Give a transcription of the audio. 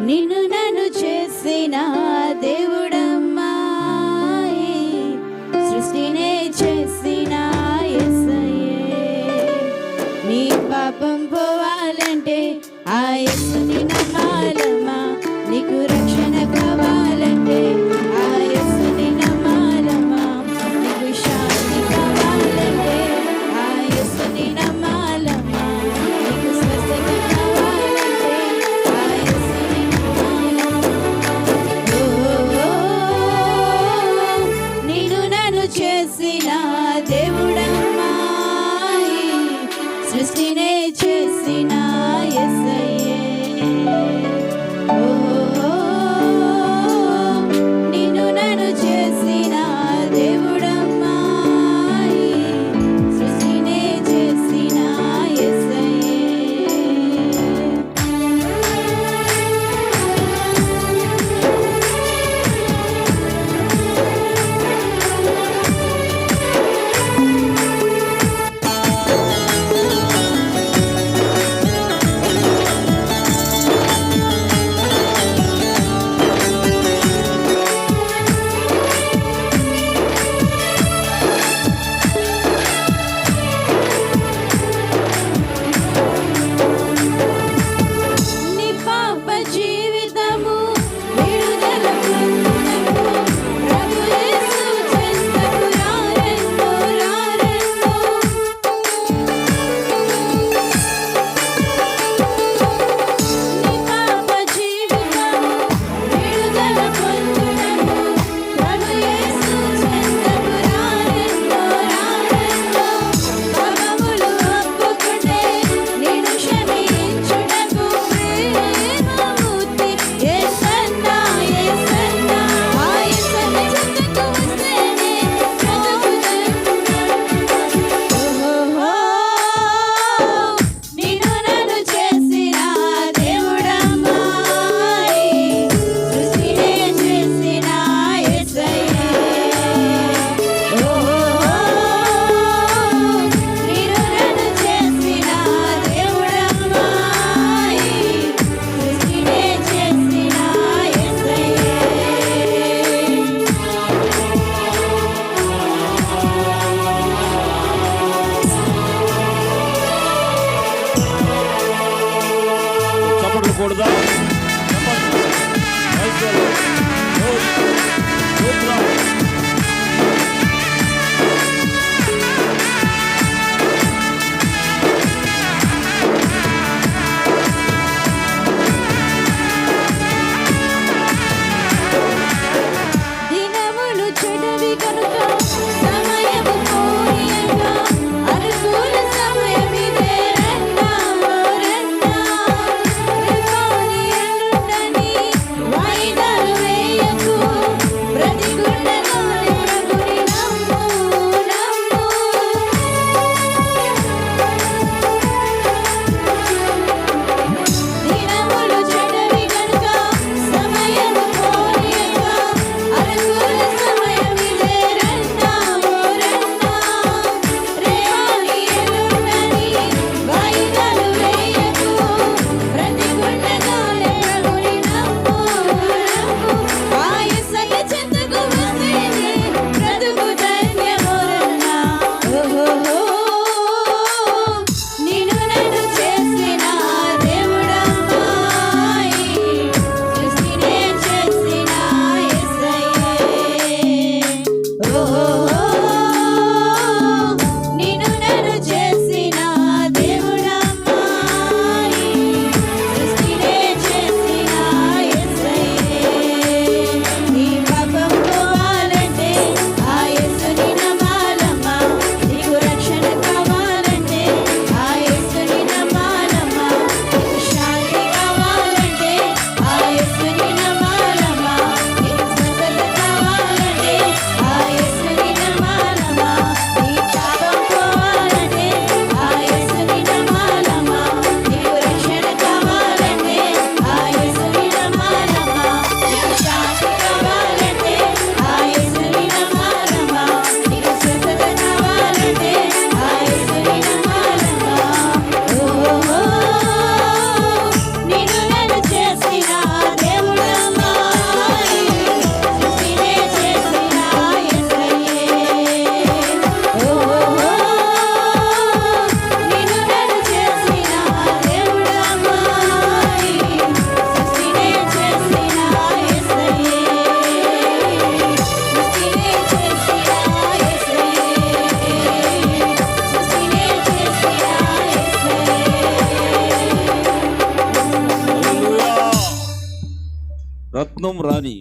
నిన్ను నన్ను చేసిన దేవుడమ్మా. సృష్టినే చేసిన నీ పాపం పోవాలంటే ఆ ఎస్ని నమ్మాలమ్మా. నీకు రక్షణ కావాలంటే దేవుడమ్మాయి. సృష్టినే చేసినా Love. యుద్ధం రాని